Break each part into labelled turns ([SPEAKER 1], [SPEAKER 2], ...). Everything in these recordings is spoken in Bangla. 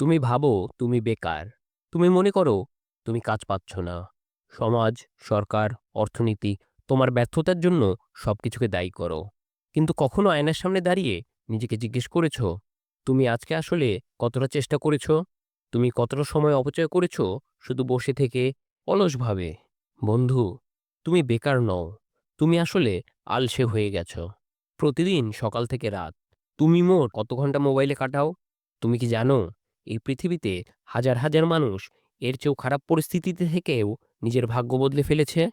[SPEAKER 1] তুমি ভাবো তুমি বেকার। তুমি মনে করো তুমি কাজ পাচ্ছ না। সমাজ, সরকার, অর্থনীতি তোমার ব্যর্থতার জন্য সবকিছুকে দায়ী করো। কিন্তু কখনো আয়নার সামনে দাঁড়িয়ে নিজেকে জিজ্ঞেস করেছ, তুমি আজকে আসলে কতটা চেষ্টা করেছ? তুমি কতটা সময় অপচয় করেছ শুধু বসে থেকে অলসভাবে? বন্ধু, তুমি বেকার নও। তুমি আসলে আলসে হয়ে গেছ প্রতিদিন সকাল থেকে রাত তুমি মোট কত ঘণ্টা মোবাইলে কাটাও? তুমি কি জানো এই পৃথিবীতে হাজার হাজার মানুষ এর চেয়েও খারাপ পরিস্থিতিতে থেকেও নিজের ভাগ্য বদলে ফেলেছে।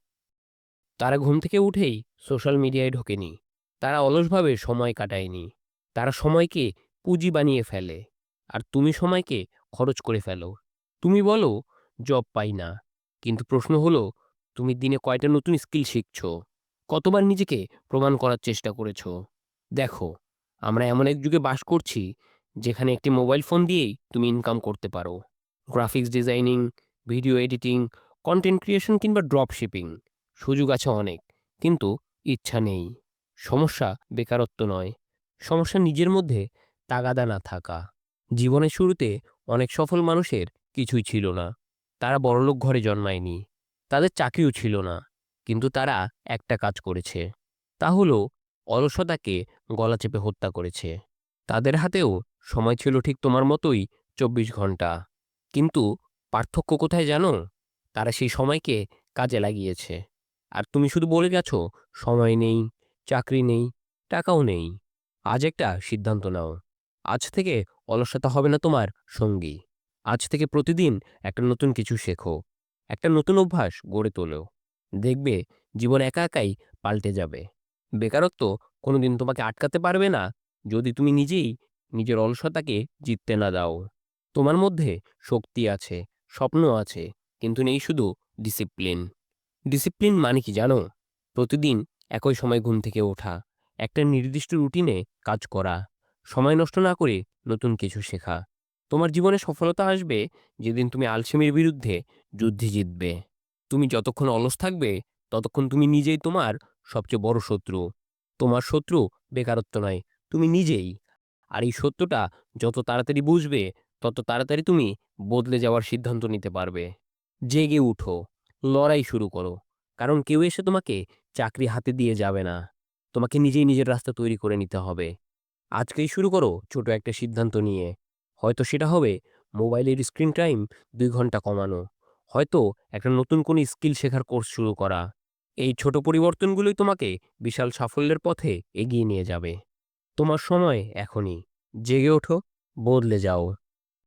[SPEAKER 1] তারা ঘুম থেকে উঠেই সোশ্যাল মিডিয়ায় ঢোকেনি। তারা অলসভাবে সময় কাটায়নি। তারা সময়কে পুঁজি বানিয়ে ফেলে। আর তুমি সময়কে খরচ করে ফেলো। তুমি বলো, জব পাই না। কিন্তু প্রশ্ন হলো, তুমি দিনে কয়টা নতুন স্কিল শিখছ? কতবার নিজেকে প্রমাণ করার চেষ্টা করেছ? দেখো, আমরা এমন এক যুগে বাস করছি যেখানে একটি মোবাইল ফোন দিয়েই তুমি ইনকাম করতে পারো। Graphics designing video editing content creation কিংবা ড্রপ শিপিং সুযোগ আছে অনেক, কিন্তু ইচ্ছা নেই। সমস্যা বেকারত্ব নয়। সমস্যা নিজের মধ্যে তাগাদা না থাকা। জীবনের শুরুতে অনেক সফল মানুষের কিছুই ছিল না। তারা বড়লোক ঘরে জন্মায়নি। তাদের চাকরিও ছিল না, কিন্তু তারা একটা কাজ করেছে। তা হলো অলসতাকে গলা চেপে হত্যা করেছে। তাদের হাতেও সময় ছিল ঠিক তোমার মতোই চব্বিশ ঘণ্টা কিন্তু পার্থক্য কোথায় জানো? তারা সেই সময়কে কাজে লাগিয়েছে। আর তুমি শুধু বলে গেছো, সময় নেই, চাকরি নেই, টাকাও নেই। আজ একটা সিদ্ধান্ত নাও। আজ থেকে অলসতা হবে না তোমার সঙ্গী। আজ থেকে প্রতিদিন একটা নতুন কিছু শেখো। একটা নতুন অভ্যাস গড়ে তোলো। দেখবে জীবন একা একাই পাল্টে যাবে। বেকারত্ব কোনোদিন তোমাকে আটকাতে পারবে না। যদি তুমি নিজেই নিজের অলসতাকে জিততে না দাও। তোমার মধ্যে শক্তি আছে, স্বপ্ন আছে, কিন্তু নেই শুধু ডিসিপ্লিন ডিসিপ্লিন মানে কি জানো? প্রতিদিন একই সময় ঘুম থেকে ওঠা, একটা নির্দিষ্ট রুটিনে কাজ করা, সময় নষ্ট না করে নতুন কিছু শেখা। তোমার জীবনে সফলতা আসবে যেদিন তুমি আলসেমির বিরুদ্ধে যুদ্ধে জিতবে। তুমি যতক্ষণ অলস থাকবে, ততক্ষণ তুমি নিজেই তোমার সবচেয়ে বড় শত্রু। তোমার শত্রু বেকারত্ব নয়, তুমি নিজেই আর এই সত্যটা যত তাড়াতাড়ি বুঝবে, তত তাড়াতাড়ি তুমি বদলে যাওয়ার সিদ্ধান্ত নিতে পারবে। জেগে উঠো, লড়াই শুরু করো, কারণ কেউ এসে তোমাকে চাকরি হাতে দিয়ে যাবে না। তোমাকে নিজেই নিজের রাস্তা তৈরি করে নিতে হবে। আজকেই শুরু করো ছোট একটা সিদ্ধান্ত নিয়ে। হয়তো সেটা হবে মোবাইলের স্ক্রিন টাইম দুই ঘণ্টা কমানো। হয়তো একটা নতুন কোনো স্কিল শেখার কোর্স শুরু করা। এই ছোট পরিবর্তনগুলোই তোমাকে বিশাল সাফল্যের পথে এগিয়ে নিয়ে যাবে। তোমার সময় এখনই। জেগে ওঠো বদলে যাও।